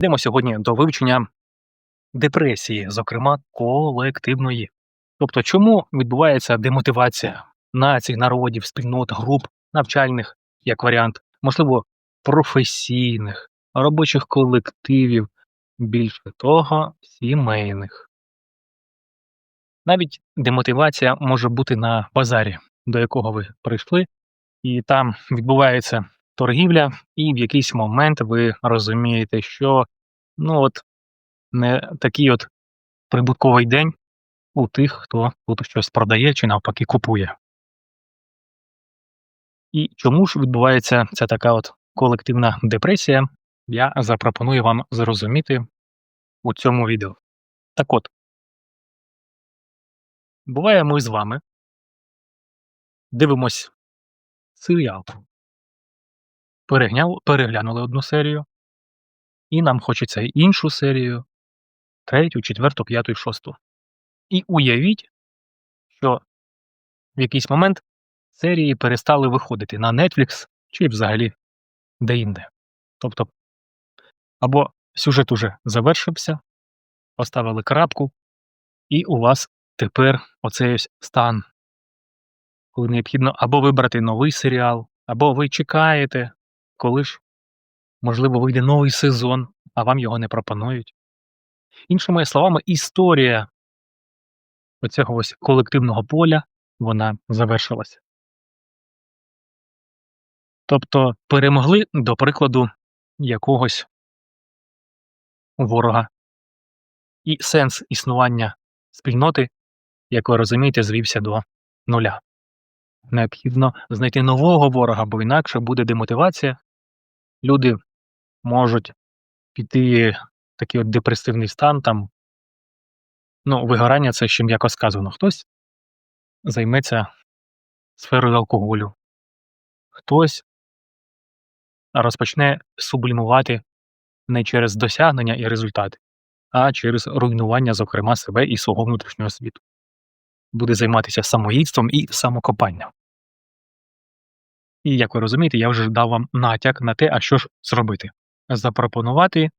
Йдемо сьогодні до вивчення депресії, зокрема колективної. Тобто, чому відбувається демотивація націй, народів, спільнот, груп, навчальних, як варіант, можливо, професійних, робочих колективів, більше того, сімейних. Навіть демотивація може бути на базарі, до якого ви прийшли, і там відбувається торгівля, і в якийсь момент ви розумієте, що ну от не такий от прибутковий день у тих, хто тут щось продає чи навпаки купує. І чому ж відбувається ця така от колективна депресія, я запропоную вам зрозуміти у цьому відео. Так от, буває, ми з вами дивимось серіал. Перегняв, переглянули одну серію, і нам хочеться іншу серію, третю, четверту, п'яту і шосту. І уявіть, що в якийсь момент серії перестали виходити на Netflix чи взагалі де-інде. Тобто, або сюжет уже завершився, поставили крапку, і у вас тепер оцей стан, коли необхідно або вибрати новий серіал, або ви чекаєте, коли ж, можливо, вийде новий сезон, а вам його не пропонують. Іншими словами, історія оцього ось колективного поля вона завершилася. Тобто перемогли, до прикладу, якогось ворога. І сенс існування спільноти, як ви розумієте, звівся до нуля. Необхідно знайти нового ворога, бо інакше буде демотивація. Люди можуть піти в такий от депресивний стан, там, ну, вигорання це ще м'яко сказано. Хтось займеться сферою алкоголю, хтось розпочне сублімувати не через досягнення і результати, а через руйнування, зокрема, себе і свого внутрішнього світу. Буде займатися самоїдством і самокопанням. І як ви розумієте, я вже дав вам натяк на те, а що ж зробити. Запропонувати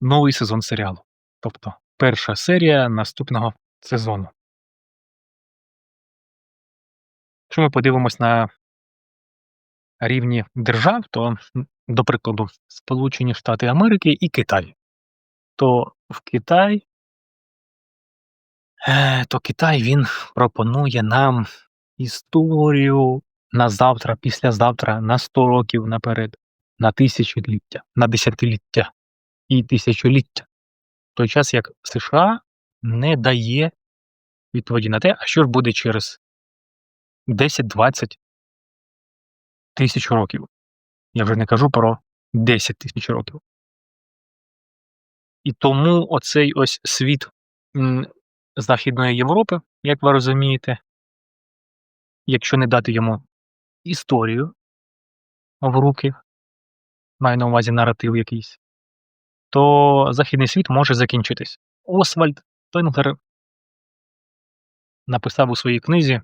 новий сезон серіалу. Тобто перша серія наступного сезону. Якщо ми подивимось на рівні держав, то, до прикладу, Сполучені Штати Америки і Китай, то в Китай, е, то Китай він пропонує нам історію на завтра, післязавтра, на 100 років наперед, на тисячоліття, на десятиліття і тисячоліття. В той час як США не дає відповіді на те, а що ж буде через 10-20 тисяч років. Я вже не кажу про 10 тисяч років. І тому оцей ось світ Західної Європи, як ви розумієте, якщо не дати йому історію в руки, маю на увазі наратив якийсь, то західний світ може закінчитись. Освальд Тойнгер написав у своїй книзі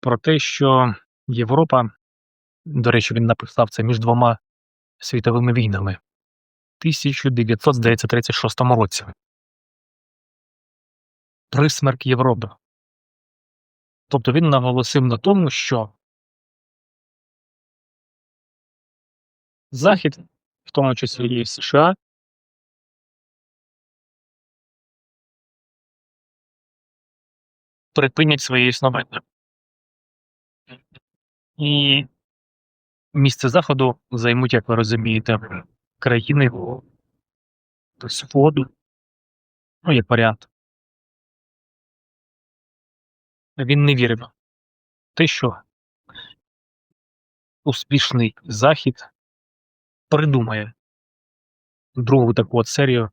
про те, що Європа, до речі, він написав це між двома світовими війнами в 1936 році. Присмерк Європи. Тобто він наголосив на тому, що Захід, в тому числі і США, припинять своє існування. І місце заходу займуть, як ви розумієте, країни Сходу, ну, як варіант. Він не вірив. Те, що? Успішний захід придумає другу таку от серію,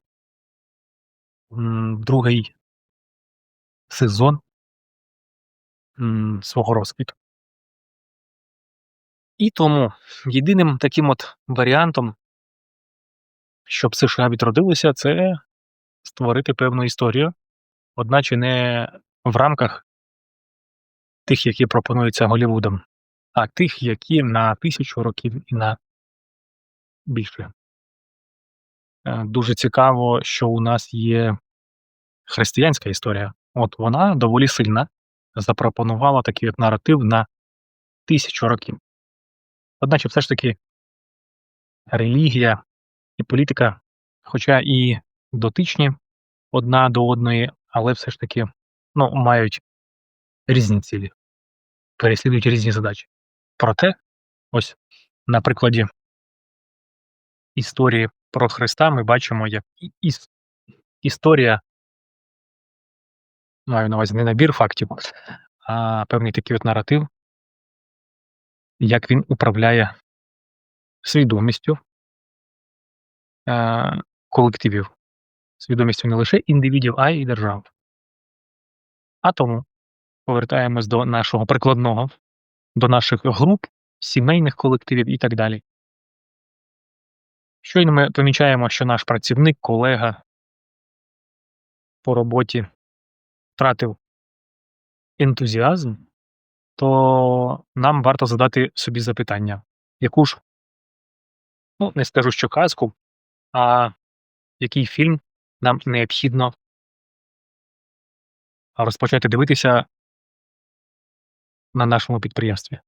другий сезон свого розквіту. І тому єдиним таким от варіантом, щоб США відродилися, це створити певну історію, одначе не в рамках тих, які пропонуються Голлівудом, а тих, які на 1000 років і на більше. Е, дуже цікаво, що у нас є християнська історія. От вона доволі сильна запропонувала такий от наратив на 1000 років. Одначе все ж таки релігія і політика, хоча і дотичні одна до одної, але все ж таки, ну, мають різні цілі, переслідують різні задачі. Проте, ось на прикладі історії про Христа ми бачимо, як іс історія маю на увазі не набір фактів, а певний такий от наратив як він управляє свідомістю е, колективів, свідомістю не лише індивідів, а й держав. А тому повертаємось до нашого прикладного, до наших груп, сімейних колективів і так далі. Щойно ми помічаємо, що наш працівник, колега по роботі втратив ентузіазм, то нам варто задати собі запитання, яку ж, ну, не скажу, що казку, а який фільм нам необхідно розпочати дивитися на нашому підприємстві.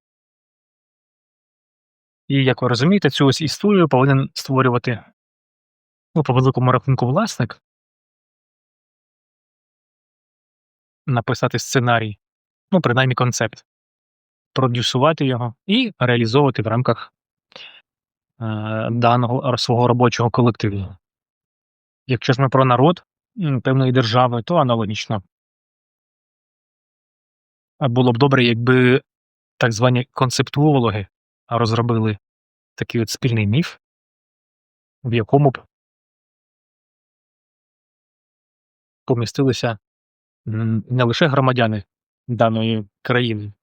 І як ви розумієте, цю ось історію повинен створювати, ну, по великому рахунку, власник. Написати сценарій, ну, принаймні концепт, продюсувати його і реалізовувати в рамках е, даного свого робочого колективу. Якщо ж ми про народ певної держави, то аналогічно. А Було б добре, якби так звані концептуологи розробили такий от спільний міф, в якому б помістилися не лише громадяни даної країни,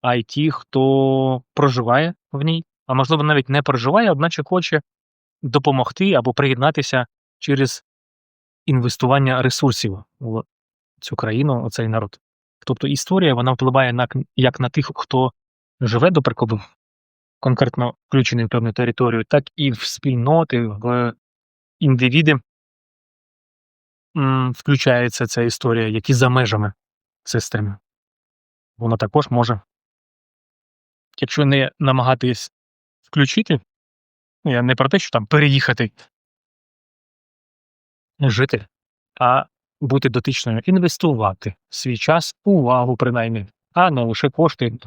а й ті, хто проживає в ній, а можливо навіть не проживає, одначе хоче допомогти або приєднатися через інвестування ресурсів в цю країну, оцей народ. Тобто історія вона впливає на як на тих, хто живе, до прикладу, конкретно включений в певну територію, так і в спільноти, в індивіди включається ця історія, які за межами системи. Вона також може, якщо не намагатись включити, ну, я не про те, що там переїхати, жити, а бути дотичною, інвестувати свій час, увагу принаймні, а не лише кошти,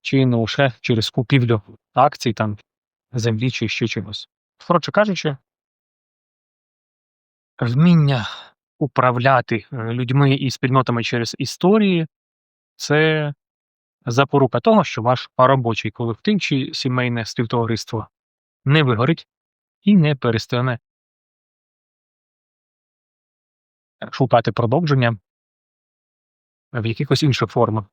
чи не лише через купівлю акцій, там, землі чи ще чогось. Коротше кажучи, вміння управляти е, людьми і спільнотами через історії це запорука того, що ваш робочий колектив чи сімейне співтовариство не вигорить і не перестане шукати продовження в якихось інших формах.